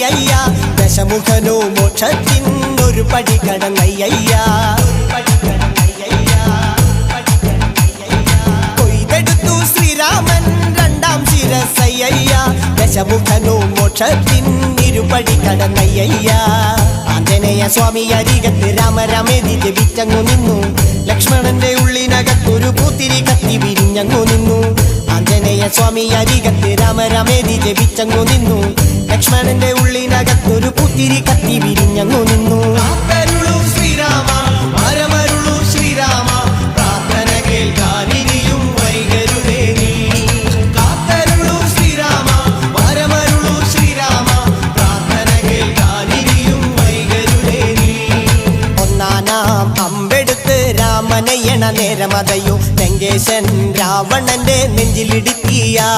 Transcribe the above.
ദശമുഖനോ മോക്ഷത്തിനൊരു പടി കടന്നയ്യ കൊയ്തെടുത്തു ശ്രീരാമൻ രണ്ടാം ശിരസയ്യ ദശമുഖനോ മോക്ഷത്തിൻ ഇരുപടി കടന്നയ്യ ആഞ്ജനേയ സ്വാമി അരികത്ത് രാമരാമേതി ജപിച്ചങ്ങു നിന്നു. ലക്ഷ്മണന്റെ ഉള്ളിനകത്തൊരു പൂത്തിരി കത്തി വിരിഞ്ഞങ്ങു നിന്നു. ആഞ്ജനേയ സ്വാമി അരികത്ത് രാമരാമേതി ജപിച്ചങ്ങു നിന്നു. ലക്ഷ്മണന്റെ ഉള്ളിനകത്തൊരു പുത്തിരി കത്തി വിരിഞ്ഞങ്ങു നിന്നു. രാമനയണ നേരമതയോ. ലങ്കേശൻ രാവണന്റെ നെഞ്ചിലിടുക്കിയ